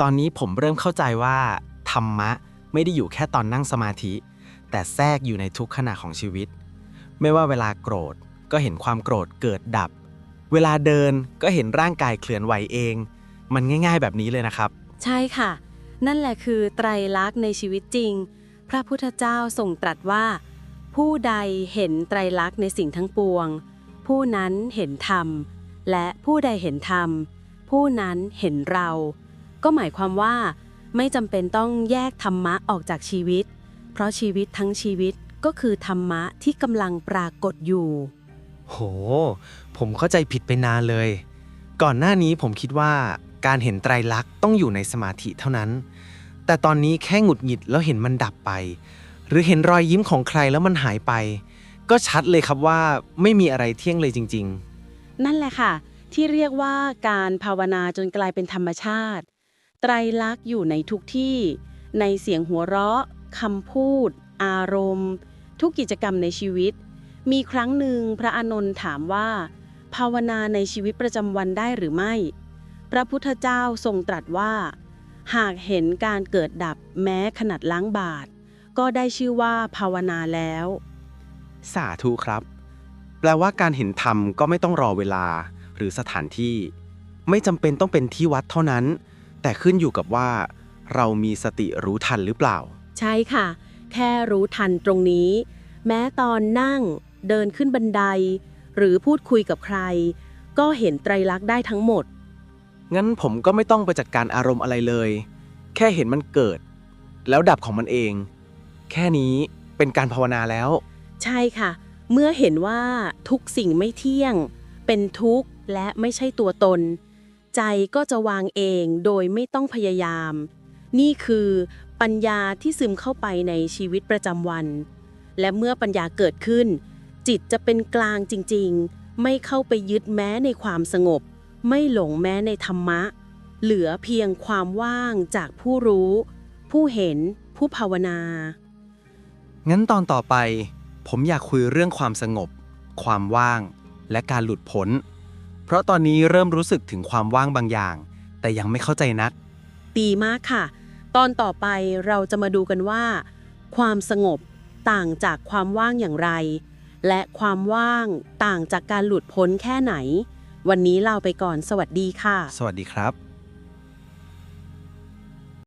ตอนนี้ผมเริ่มเข้าใจว่าธรรมะไม่ได้อยู่แค่ตอนนั่งสมาธิ แต่แทรกอยู่ในทุกขณะของชีวิต ไม่ว่าเวลาโกรธก็เห็นความโกรธเกิดดับ เวลาเดินก็เห็นร่างกายเคลื่อนไหวเอง มันง่าย ๆ แบบนี้เลยนะครับ ใช่ค่ะ นั่นแหละคือไตรลักษณ์ในชีวิตจริง พระพุทธเจ้าทรงตรัสว่า ผู้ใดเห็นไตรลักษณ์ในสิ่งทั้งปวง ผู้นั้นเห็นธรรม และผู้ใดเห็นธรรม ผู้นั้นเห็นเรา ก็หมายความว่า ไม่จำเป็นต้องแยกธรรมะออกจากชีวิต เพราะชีวิตทั้งชีวิตก็คือธรรมะที่กำลังปรากฏอยู่ โห ผมเข้าใจผิดไปนานเลย ก่อนหน้านี้ผมคิดว่าการเห็นไตรลักษณ์ต้องอยู่ในสมาธิเท่านั้น แต่ตอนนี้แค่หงุดหงิดแล้วเห็นมันดับไป หรือเห็นรอยยิ้มของใครแล้วมันหายไป ก็ชัดเลยครับว่าไม่มีอะไรเที่ยงเลยจริงนั่นแหละค่ะ ที่เรียกว่าการภาวนาจนกลายเป็นธรรมชาติ ไตรลักษณ์อยู่ในทุกที่ ในเสียงหัวเราะคำพูด อารมณ์ ทุกกิจกรรมในชีวิต มีครั้งหนึ่งพระอานนท์ถามว่า ภาวนาในชีวิตประจำวันได้หรือไม่ พระพุทธเจ้าทรงตรัสว่า หากเห็นการเกิดดับแม้ขนาดล้างบาท ก็ได้ชื่อว่าภาวนาแล้ว สาธุครับ แปลว่าการเห็นธรรมก็ไม่ต้องรอเวลาหรือสถานที่ ไม่จำเป็นต้องเป็นที่วัดเท่านั้น แต่ขึ้นอยู่กับว่า เรามีสติรู้ทันหรือเปล่า ใช่ค่ะ แค่รู้ทันตรงนี้ แม้ตอนนั่ง เดินขึ้นบันได หรือพูดคุยกับใคร ก็เห็นไตรลักษณ์ได้ทั้งหมด งั้นผมก็ไม่ต้องไปจัดการอารมณ์อะไรเลย แค่เห็นมันเกิด แล้วดับของมันเอง แค่นี้เป็นการภาวนาแล้ว ใช่ค่ะ เมื่อเห็นว่าทุกสิ่งไม่เที่ยง เป็นทุกข์และไม่ใช่ตัวตน ใจก็จะวางเองโดยไม่ต้องพยายาม นี่คือปัญญาที่ซึมเข้าไปในชีวิตประจำวัน และเมื่อปัญญาเกิดขึ้น จิตจะเป็นกลางจริงๆ ไม่เข้าไปยึดแม้ในความสงบ ไม่หลงแม้ในธรรมะ เหลือเพียงความว่างจากผู้รู้ ผู้เห็น ผู้ภาวนา งั้นตอนต่อไป ผมอยากคุยเรื่องความสงบ ความว่าง และการหลุดพ้น เพราะตอนนี้เริ่มรู้สึกถึงความว่างบางอย่าง แต่ยังไม่เข้าใจนัก ดีมากค่ะ ตอนต่อไปเราจะมาดูกันว่า ความสงบต่างจากความว่างอย่างไร และความว่างต่างจากการหลุดพ้นแค่ไหน วันนี้เราไปก่อนสวัสดีค่ะ สวัสดีครับ